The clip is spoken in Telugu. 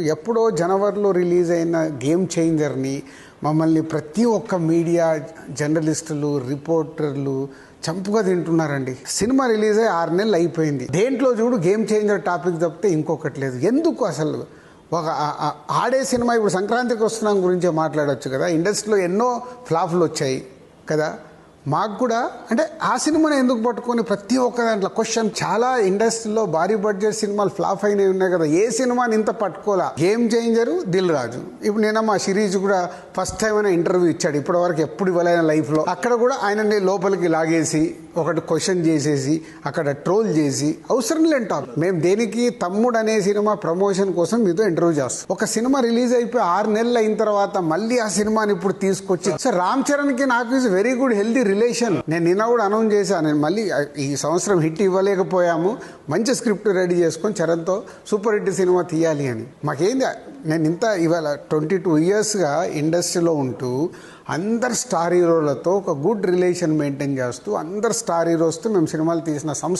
ఎప్పుడో జనవరిలో రిలీజ్ అయిన గేమ్ చేంజర్ని మమ్మల్ని ప్రతి ఒక్క మీడియా జర్నలిస్టులు రిపోర్టర్లు చంపుగా తింటున్నారండి. సినిమా రిలీజ్ అయ్యి ఆరు నెలలు అయిపోయింది. దేంట్లో చూడు గేమ్ చేంజర్ టాపిక్ తప్పితే ఇంకొకటి లేదు. ఎందుకు అసలు? ఒక ఆడే సినిమా ఇప్పుడు సంక్రాంతికి వస్తున్నాం గురించే మాట్లాడవచ్చు కదా. ఇండస్ట్రీలో ఎన్నో ఫ్లాపులు వచ్చాయి కదా. మాకు కూడా అంటే ఆ సినిమాని ఎందుకు పట్టుకొని ప్రతి ఒక్క దాంట్లో క్వశ్చన్ చాలా ఇండస్ట్రీలో భారీ బడ్జెట్ సినిమాలు ఫ్లాప్ అయినవి ఉన్నాయి కదా. ఏ సినిమాని ఇంత పట్టుకోలా గేమ్ చేంజరు దిల్ రాజు. ఇప్పుడు నేను మా సిరీస్ కూడా ఫస్ట్ టైం అయినా ఇంటర్వ్యూ ఇచ్చాడు. ఇప్పటి వరకు ఎప్పుడు ఇవ్వలేని లైఫ్లో అక్కడ కూడా ఆయనని లోపలికి లాగేసి ఒకటి క్వశ్చన్ చేసేసి అక్కడ ట్రోల్ చేసి అవసరం లేని టాపిక్ మేము దేనికి తమ్ముడు అనే సినిమా ప్రమోషన్ కోసం మీతో ఇంటర్వ్యూ చేస్తాం. ఒక సినిమా రిలీజ్ అయిపోయి ఆరు నెలలు అయిన తర్వాత మళ్ళీ ఆ సినిమాని ఇప్పుడు తీసుకొచ్చి సో రామ్ చరణ్కి నాకు is very good healthy relation నేను నిన్న కూడా అనౌన్స్ చేశాను. నేను మళ్ళీ ఈ సంవత్సరం హిట్ ఇవ్వలేకపోయాము. మంచి స్క్రిప్ట్ రెడీ చేసుకొని చరణ్తో సూపర్ హిట్ సినిమా తీయాలి అని. మాకేంది నేను ఇంత ఇవాళ ట్వంటీ టూ ఇయర్స్గా ఇండస్ట్రీలో ఉంటూ అందరు స్టార్ హీరోలతో ఒక గుడ్ రిలేషన్ మెయింటైన్ చేస్తూ అందరు స్టార్ హీరోస్తో మేము సినిమాలు తీసిన సంస్థ